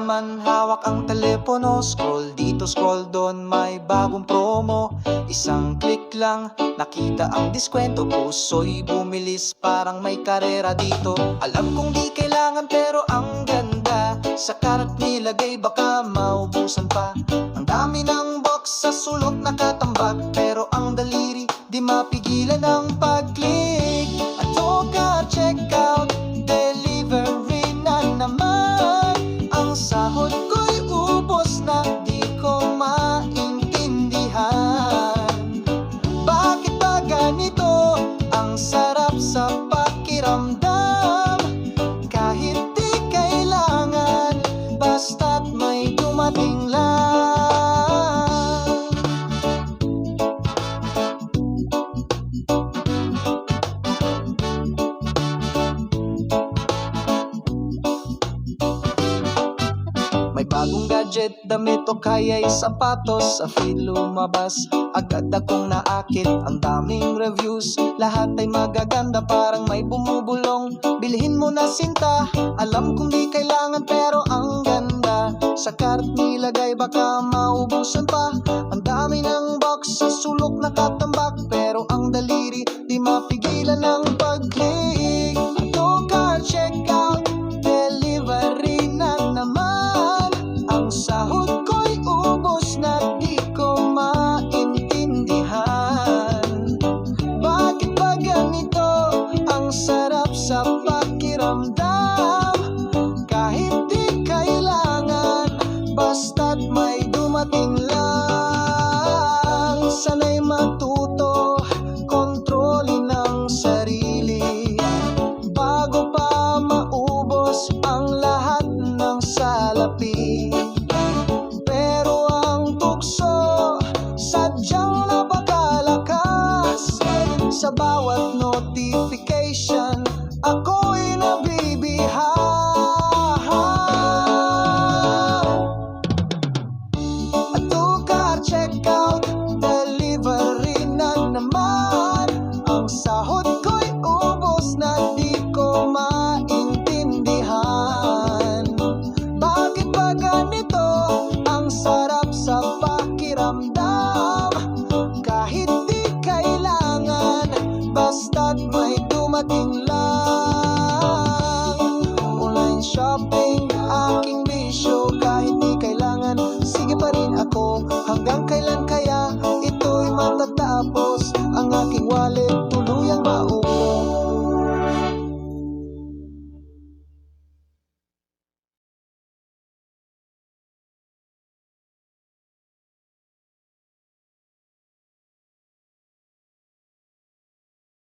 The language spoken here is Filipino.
naman hawak ang telepono. Scroll dito, scroll doon, may bagong promo. Isang click lang, nakita ang diskwento. Puso'y bumilis, parang may karera dito. Alam kong di kailangan pero ang ganda. Sa karat nilagay baka maubusan pa. Ang dami ng box sa sulok nakatambak Pero ang daliri di mapigilan ang pag-click bagong gadget, damit o kaya'y sapatos. Sa feed lumabas, agad akong naakit. Ang daming reviews, lahat ay magaganda Parang may bumubulong, bilhin mo na sinta Alam kong di kailangan pero ang ganda. Sa cart nilagay baka maubusan salapi Pero ang tukso sadyang napakalakas Sa bawat notification